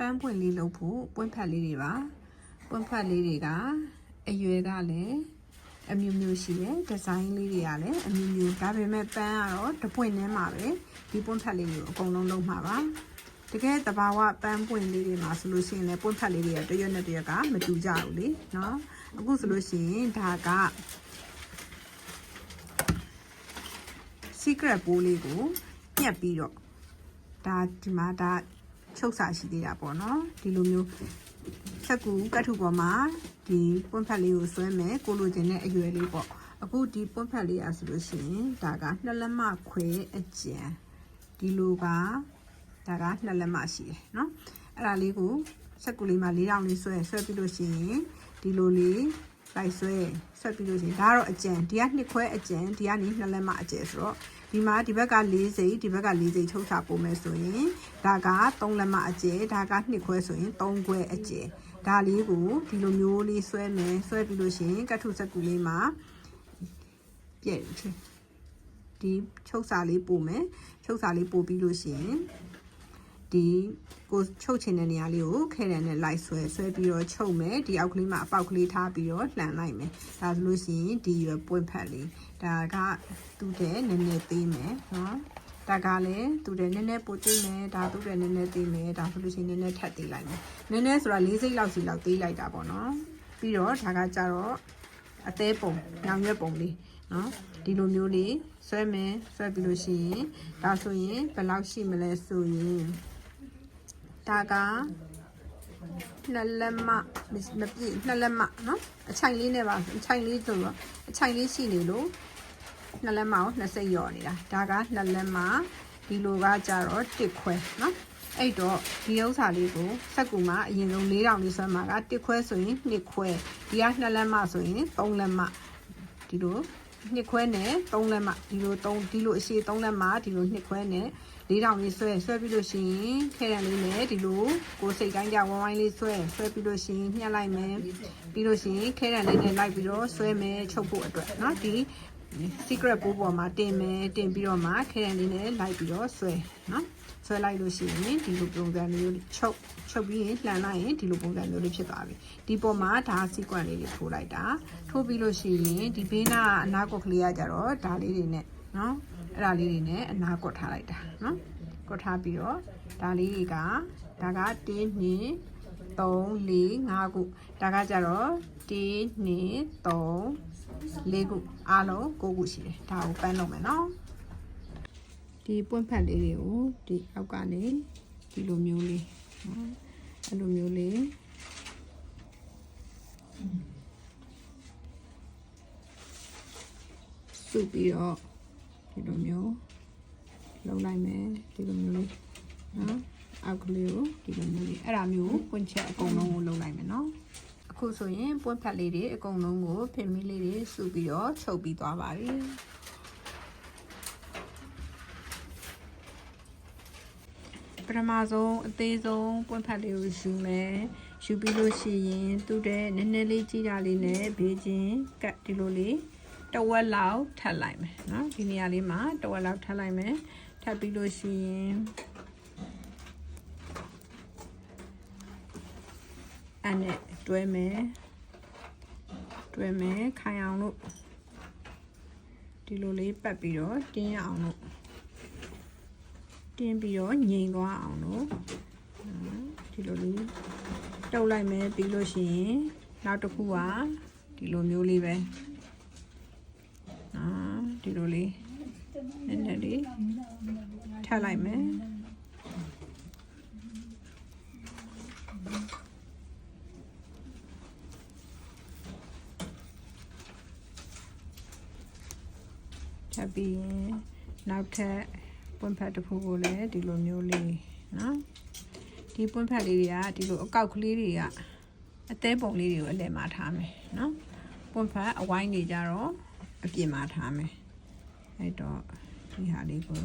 ပန်းပွင့်လေးလုပ်ဖို့ပွင့်ဖက်လေးတွေပါပွင့်ဖက်လေးတွေကအရွယ်ကလည်းအမျိုးမျိုးရှိတယ်ဒီဇိုင်းလေးတွေကလည်းအမျိုးမျိုးဒါပေမဲ့ပန်းကတော့တစ်ပွင့်နဲ့မှာပဲဒီပွင့်ဖက်လေးကိုအကုန်လုံးလုပ်မှာပါတကယ်တဘာဝပန်းပွင့်လေးတွေမှာဆိုလို့ရှိရင်လည်းပွင့်ဖက်လေးတွေကတစ်ရွက်နဲ့တစ်ရွက်ကမတူကြဘူးလေနော်အခုဆိုလို့ရှိရင်ဒါက secret ပိုးလေးကိုညှက်ပြီးတော့ဒါဒီမှာဒါ ချုပ်စာရှိသေးတာပေါ့နော်ဒီလိုမျိုးချက်ကူကတ်ထုပေါ်မှာဒီပွန့်ဖက်လေးကိုဆွဲမယ်ကိုလိုချင်တဲ့အရွယ်လေးပေါ့အခုဒီပွန့်ဖက်လေးอ่ะဆိုလို့ရှိရင်ဒါကနှစ်လက်မခွဲအကျန်ဒီလိုကဒါကနှစ်လက်မရှိတယ်เนาะအဲ့ဒါလေးကိုချက်ကူလေးမှာ၄တောင်လေးဆွဲဆွဲပြီးလို့ရှိရင်ဒီလိုလေး လိုက်ဆွဲဆွဲပြီးလို့ရှိရင်ဒါကတော့အကျန်ဒီကနှစ်ခွဲအကျန်ဒီကနေနှစ်လက်မအကျန်ဆိုတော့ဒီမှာဒီဘက်က၄စိတ်ဒီဘက်က၄စိတ်ထုတ်ချပို့မယ်ဆိုရင်ဒါက3လက်မအကျဲဒါကနှစ်ခွဲဆိုရင်3ခွဲအကျဲဒါလေးကိုဒီလိုမျိုးလေးဆွဲမယ်ဆွဲပြီးလို့ရှိရင်ကတ်ထုစက်ကူလေးမှာပြည့်ချင်ဒီချုပ်စာလေးပို့မယ်ချုပ်စာလေးပို့ပြီးလို့ရှိရင် ဒီကိုချုပ်ချင်တဲ့နေရာလေးကိုခဲရံနဲ့လိုက်ဆွဲဆွဲပြီးတော့ချုပ်မယ်ဒီအောက်ကလေးမှာအပေါက်ကလေးထားပြီးတော့လှန်လိုက်မယ်ဒါဆိုလို့ရှိရင်ဒီရွယ်ပွင့်ဖက်လေးဒါကသူ့တဲ့နည်းနည်းသေးမယ်နော်ဒါကလည်းသူ့တဲ့နည်းနည်းပိုသေးမယ်ဒါသူ့တဲ့နည်းနည်းသေးမယ်ဒါဆိုလို့ရှိရင်နည်းနည်းထပ်သေးလိုက်မယ်နည်းနည်းဆိုတာ၄စိတ်လောက်စီလောက်သေးလိုက်တာပေါ့နော်ပြီးတော့ဒါကကြတော့အသေးပုံညောင်ရွက်ပုံလေးနော်ဒီလိုမျိုးလေးဆွဲမယ်ဆွဲပြီးလို့ရှိရင်ဒါဆိုရင်ဘယ်လောက်ရှိမလဲဆိုရင် ဒါကနှစ်လက်မမပြည့်နှစ်လက်မနော်အချိုင်လေးနဲ့ပါအချိုင်လေးဆိုတော့အချိုင်လေးရှိနေလို့နှစ်လက်မကိုနှစ်စိတ်ရော်နေတာဒါကနှစ်လက်မဒီလိုကကြတော့တစ်ခွဲနော်အဲ့တော့ဒီဥစ္စာလေးကိုစက်ကူမှာအရင်ဆုံး၄တောင်လေးဆွဲမှာကတစ်ခွဲဆိုရင်နှစ်ခွဲဒီကနှစ်လက်မဆိုရင်၃လက်မဒီလို နှစ်ခွဲနဲ့၃လက်မဒီလို၃ဒီလိုအရှိ၃လက်မဒီလိုနှစ်ခွဲနဲ့လေးတောင်လေးဆွဲဆွဲပြီးလို့ရှိရင်ခဲရံလေးနဲ့ဒီလိုကိုစိတ်ကိုင်းကြဝိုင်းဝိုင်းလေးဆွဲဆွဲပြီးလို့ရှိရင်ညှက်လိုက်မယ်ပြီးလို့ရှိရင်ခဲရံလေးနဲ့လိုက်ပြီးတော့ဆွဲမယ်ချုပ်ဖို့အတွက်เนาะဒီ secret ပိုးပေါ်မှာတင်မယ်တင်ပြီးတော့မှခဲရန်လေးနဲ့လိုက်ပြီးတော့ဆွဲနော်ဆွဲလိုက်လို့ရှိရင်ဒီလိုပုံစံမျိုးချုပ်ချုပ်ပြီးရင်လှန်လိုက်ရင်ဒီလိုပုံစံမျိုးလေးဖြစ်သွားပြီဒီပေါ်မှာဒါ sequence လေးတွေထိုးလိုက်တာထိုးပြီးလို့ရှိရင်ဒီဘေးနားအနားကွက်ကလေးကကြတော့ဒါလေးတွေနဲ့နော်အဲ့ဒါလေးတွေနဲ့အနားကွက်ထားလိုက်တာနော်ကွက်ထားပြီးတော့ဒါလေးတွေကဒါက1 2 3 4 5ခုဒါကကြတော့1 2 3 လေးခုအားလုံး9ခုရှိတယ်ဒါကိုပန်းလုပ်မယ်နော်ဒီပွင့်ဖက်လေးတွေကိုဒီအောက်ကနေဒီလိုမျိုးလေးနော်အဲ့လိုမျိုးလေးစုပြီးတော့ဒီလိုမျိုးလုံးလိုက်မယ်ဒီလိုမျိုးလေးနော်အောက်ကလေးကိုဒီလိုမျိုးလေးအဲ့ဒါမျိုးပွင့်ချက်အကုန်လုံးကိုလုံးလိုက်မယ်နော်အ ခုဆိုရင်ပွင့်ဖက်လေးတွေအကုန်လုံးကိုဖင်မီလေးတွေစုပြီးတော့ချုပ်ပြီးသွားပါပြီပထမဆုံးအသေးဆုံးပွင့်ဖက်လေးကိုယူမယ်ယူပြီးလို့ရှိရင်သူ့တဲ့နည်းနည်းလေးကြီးတာလေးနဲ့ဘေးချင်းကတ်ဒီလိုလေးတဝက်လောက်ထပ်လိုက်မယ်နော်ဒီနေရာလေးမှာတဝက်လောက်ထပ်လိုက်မယ်ထပ်ပြီးလို့ရှိရင် အဲ့နဲ့တွဲမယ်တွဲမယ်ခိုင်အောင်လို့ဒီလိုလေးပတ်ပြီးတော့တင်းရအောင်လို့တင်းပြီးတော့ငြိမ်သွားအောင်လို့ဒီလိုလေးတုပ်လိုက်မယ်ပြီးလို့ရှိရင်နောက်တစ်ခုကဒီလိုမျိုးလေးပဲနော်ဒီလိုလေးနည်းနည်းလေးထပ်လိုက်မယ် ထပ်ပြီးရင်နောက်ထပ်ပွင့်ဖက်တစ်ခုကိုလည်းဒီလိုမျိုးလေးနော်ဒီပွင့်ဖက်လေးတွေကဒီလိုအကောက်ကလေးတွေကအသေးပုံလေးတွေကိုအလယ်မှာထားမယ်နော်ပွင့်ဖက်အဝိုင်းတွေကြတော့အပြင်မှာထားမယ်အဲ့တော့ဒီဟာလေးကို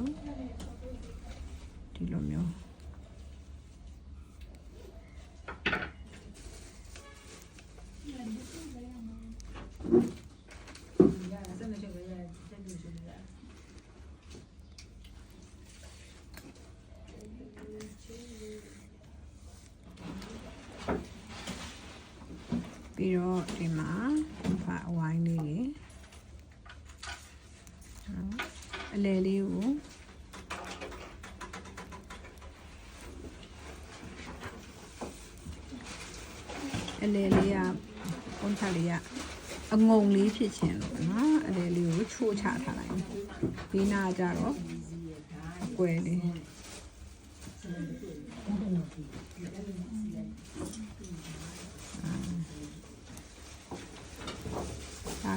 ဒီလိုမျိုး ပြီးတော့ဒီမှာဖာအဝိုင်းလေးတွေနော်အလဲလေးကိုအလဲလေးကပုံချလေးကအငုံလေးဖြစ်ခြင်းလို့နော်အလဲလေးကိုချိုးချထားလိုက်မယ်ဒီနာကကြတော့အကွယ်လေး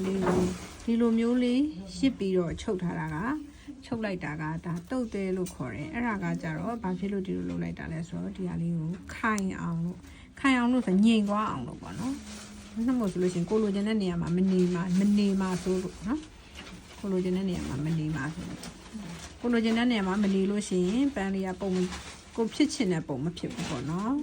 လေးကိုဒီလိုမျိုးလေးရှစ်ပြီးတော့ချုပ်ထားတာကချုပ်လိုက်တာကဒါတုတ်သေးလို့ခေါ်တယ်အဲ့ဒါကကြတော့ဘာဖြစ်လို့ဒီလိုလုပ်လိုက်တာလဲဆိုတော့ဒီဟာလေးကိုခိုင်အောင်လို့ခိုင်အောင်လို့ဆိုညင်သွားအောင်လို့ပေါ့နော်နှမို့ဆိုလို့ရှိရင်ကိုလိုချင်တဲ့နေရာမှာမနေမှာမနေမှာဆိုလို့နော်ကိုလိုချင်တဲ့နေရာမှာမနေမှာဆိုလို့ကိုလိုချင်တဲ့နေရာမှာမနေလို့ရှိရင်ပန်းလေးကပုံကိုဖြစ်ချင်တဲ့ပုံမဖြစ်ဘူးပေါ့နော်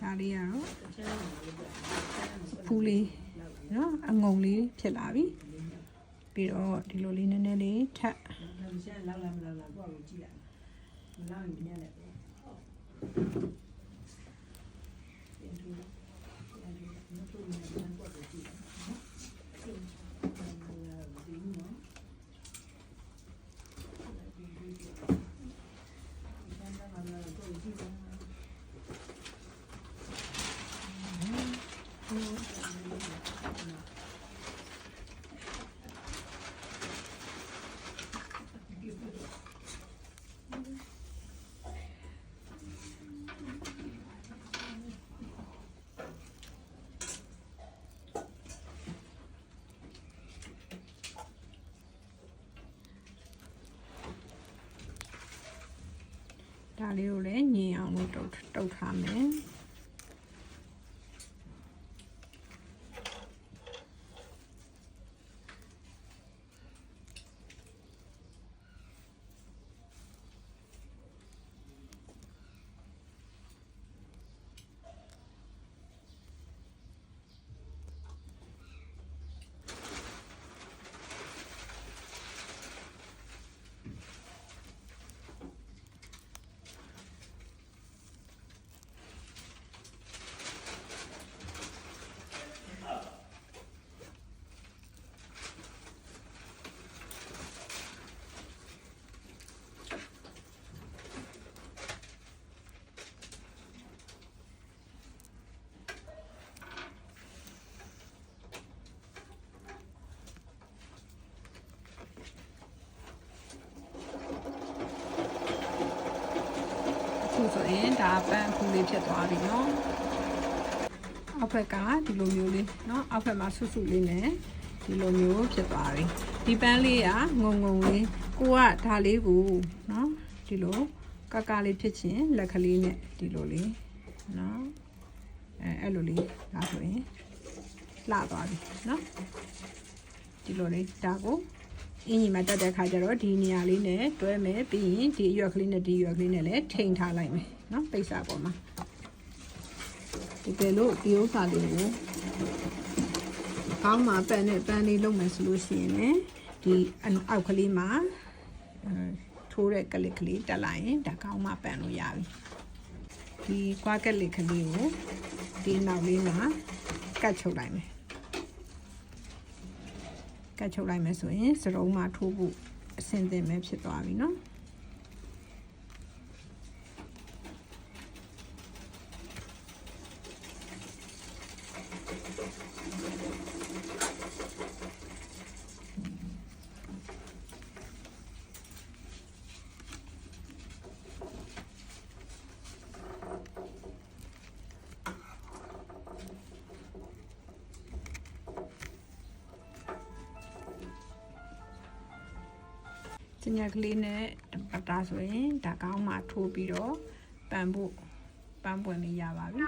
ဒါ လေးကတော့ဖူးလေးနော်အငုံလေးဖြစ်လာပြီပြီးတော့ဒီလိုလေးနည်းနည်းလေးထပ်လောက်လာမလောက်လာကိုယ့်ကိုကြည့်လိုက်မလောက်ရင်ပြည့်ရတယ် လေးကိုလည်းညင်အောင်လို့တုတ်တုတ်ထားမယ် ရင်ဒါပန်းအဖူလေးဖြစ်သွားပြီနော်အောက်ဘက်ကဒီလိုမျိုးလေးနော်အောက်ဘက်မှာဆွဆွလေးနဲ့ဒီလိုမျိုးဖြစ်သွားပြီဒီပန်းလေးကငုံငုံလေးကိုကဒါလေးကိုနော်ဒီလိုကကလေးဖြစ်ချင်းလက်ကလေးနဲ့ဒီလိုလေးနော်အဲအဲ့လိုလေးဒါဆိုရင်လှသွားပြီနော်ဒီလိုလေးဒါကိုအင်းကြီးမှာတက်တဲ့ခါကျတော့ဒီနေရာလေးနဲ့တွဲမယ်ပြီးရင်ဒီအရွက်ကလေးနဲ့ဒီအရွက်ကလေးနဲ့လည်းထိန်ထားလိုက်မယ် เนาะပိတ်စာပေါ်မှာဒီကဲလို့ဒီဥစ္စာလေးကိုကောင်းမှာပန်နဲ့ပန်လေးလုပ်မယ်ဆိုလို့ရှိရင်လည်းဒီအောက်ကလေးမှာအဲထိုးတဲ့ကလစ်ကလေးတက်လိုက်ရင်ဒါကောင်းမှပန်လို့ရပြီဒီကွာကလစ်ကလေးကိုဒီနောက်လေးမှာကတ်ချုပ်လိုက်မယ် ကတ်ချုပ်လိုက်မယ်ဆိုရင်စရုံးမှာထိုးဖို့အဆင်သင့်ပဲဖြစ်သွားပြီเนาะ စညာကလေးနဲ့ပတ်တာဆိုရင်ဒါကောင်းမှထိုးပြီးတော့ပန်ဖို့ပန်းပွင့်လေးရပါပြီ